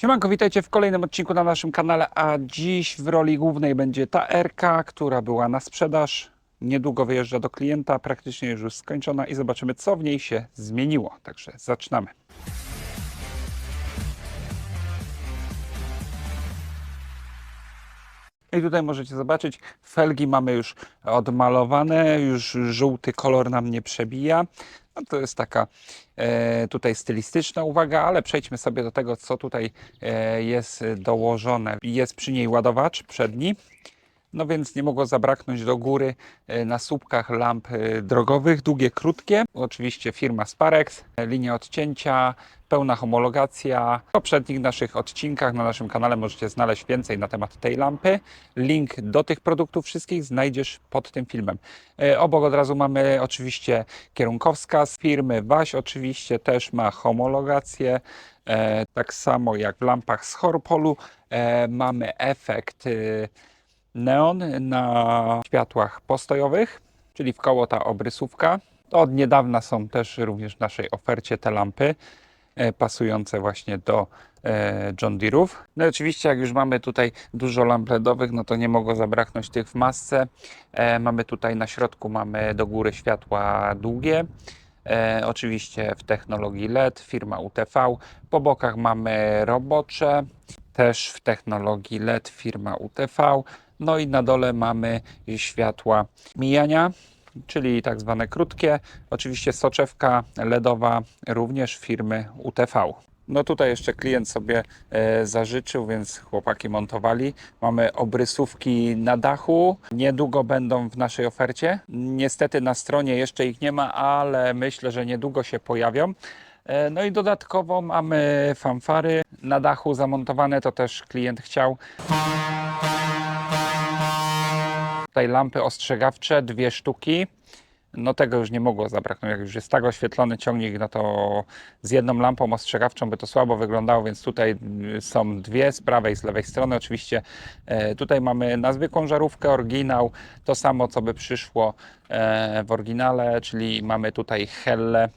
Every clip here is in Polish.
Siemanko, witajcie w kolejnym odcinku na naszym kanale, a dziś w roli głównej będzie ta RK, która była na sprzedaż. Niedługo wyjeżdża do klienta, praktycznie już skończona i zobaczymy co w niej się zmieniło. Także zaczynamy. I tutaj możecie zobaczyć, felgi mamy już odmalowane, już żółty kolor nam nie przebija. No to jest taka e, tutaj stylistyczna uwaga, ale przejdźmy sobie do tego, co tutaj e, jest dołożone. Jest przy niej ładowacz przedni. No więc nie mogło zabraknąć do góry e, na słupkach lamp e, drogowych, długie, krótkie. Oczywiście firma Sparex, e, linia odcięcia, pełna homologacja. W poprzednich naszych odcinkach na naszym kanale możecie znaleźć więcej na temat tej lampy. Link do tych produktów wszystkich znajdziesz pod tym filmem. Obok od razu mamy oczywiście kierunkowskaz firmy Waś, oczywiście też ma homologację. Tak samo jak w lampach z Horpolu mamy efekt e, neon na światłach postojowych, czyli w koło ta obrysówka. Od niedawna są też również w naszej ofercie te lampy e, pasujące właśnie do e, John Deere'ów. No i oczywiście jak już mamy tutaj dużo lamp LEDowych, no to nie mogło zabraknąć tych w masce. E, Mamy tutaj na środku mamy do góry światła długie. Oczywiście w technologii LED, firma UTV. Po bokach mamy robocze, też w technologii LED, firma UTV. No i na dole mamy światła mijania, czyli tak zwane krótkie. Oczywiście soczewka LEDowa również firmy UTV. No tutaj jeszcze klient sobie e, zażyczył, więc chłopaki montowali. Mamy obrysówki na dachu. Niedługo będą w naszej ofercie. Niestety na stronie jeszcze ich nie ma, ale myślę, że niedługo się pojawią. E, No i dodatkowo mamy fanfary na dachu zamontowane, to też klient chciał. Tutaj lampy ostrzegawcze, dwie sztuki. No tego już nie mogło zabraknąć. Jak już jest tak oświetlony ciągnik, no to z jedną lampą ostrzegawczą by to słabo wyglądało, więc tutaj y, są dwie z prawej i z lewej strony. Oczywiście e, tutaj mamy na zwykłą żarówkę, oryginał, to samo co by przyszło e, w oryginale, czyli mamy tutaj helle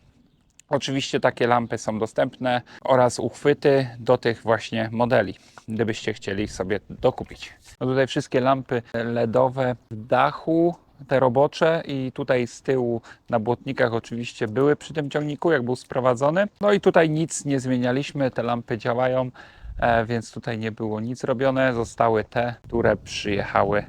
Oczywiście takie lampy są dostępne oraz uchwyty do tych właśnie modeli, gdybyście chcieli ich sobie dokupić. No tutaj wszystkie lampy LEDowe w dachu, te robocze i tutaj z tyłu na błotnikach oczywiście były przy tym ciągniku, jak był sprowadzony. No i tutaj nic nie zmienialiśmy, te lampy działają, e, więc tutaj nie było nic robione. Zostały te, które przyjechały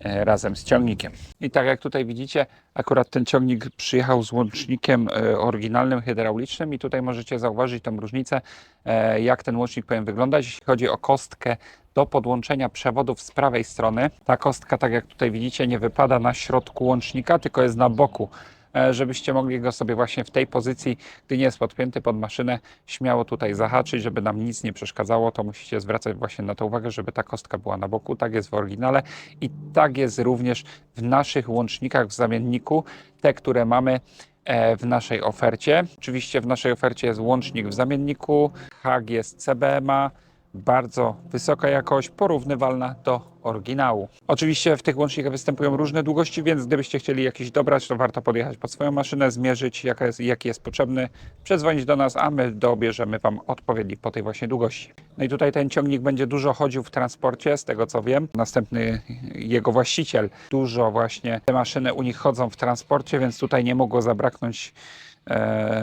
razem z ciągnikiem. I tak jak tutaj widzicie, akurat ten ciągnik przyjechał z łącznikiem e, oryginalnym hydraulicznym i tutaj możecie zauważyć tą różnicę, e, jak ten łącznik powinien wyglądać, jeśli chodzi o kostkę do podłączenia przewodów z prawej strony. Ta kostka, tak jak tutaj widzicie, nie wypada na środku łącznika, tylko jest na boku e, żebyście mogli go sobie właśnie w tej pozycji, gdy nie jest podpięty pod maszynę, śmiało tutaj zahaczyć, żeby nam nic nie przeszkadzało, to musicie zwracać właśnie na to uwagę, żeby ta kostka była na boku. Tak jest w oryginale i tak jest również w naszych łącznikach w zamienniku, te, które mamy e, w naszej ofercie. Oczywiście w naszej ofercie jest łącznik w zamienniku, hak jest CBMA, bardzo wysoka jakość, porównywalna do oryginału. Oczywiście w tych łącznikach występują różne długości, więc gdybyście chcieli jakiś dobrać, to warto podjechać pod swoją maszynę, zmierzyć jest, jaki jest potrzebny, przedzwonić do nas, a my dobierzemy Wam odpowiednik po tej właśnie długości. No i tutaj ten ciągnik będzie dużo chodził w transporcie, z tego co wiem. Następny jego właściciel dużo właśnie te maszyny u nich chodzą w transporcie, więc tutaj nie mogło zabraknąć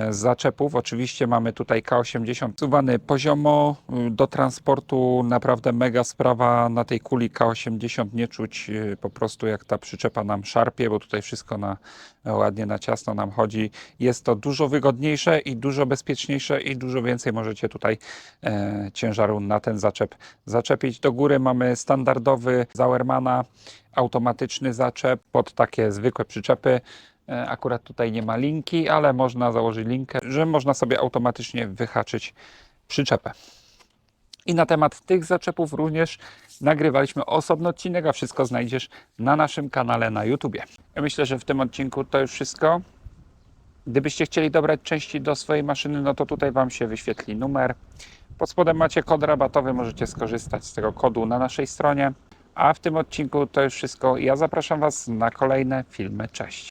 zaczepów. Oczywiście mamy tutaj K80 suwany poziomo y, do transportu. Naprawdę mega sprawa na tej kuli K80 nie czuć y, po prostu jak ta przyczepa nam szarpie, bo tutaj wszystko na, ładnie na ciasno nam chodzi. Jest to dużo wygodniejsze i dużo bezpieczniejsze i dużo więcej możecie tutaj e, ciężaru na ten zaczep zaczepić. Do góry mamy standardowy Zauermana automatyczny zaczep pod takie zwykłe przyczepy. E, Akurat tutaj nie ma linki, ale można założyć linkę, że można sobie automatycznie wyhaczyć przyczepę. I na temat tych zaczepów również nagrywaliśmy osobny odcinek, a wszystko znajdziesz na naszym kanale na YouTubie. Ja myślę, że w tym odcinku to już wszystko. Gdybyście chcieli dobrać części do swojej maszyny, no to tutaj Wam się wyświetli numer. Pod spodem macie kod rabatowy, możecie skorzystać z tego kodu na naszej stronie. A w tym odcinku to już wszystko. Ja zapraszam Was na kolejne filmy. Cześć!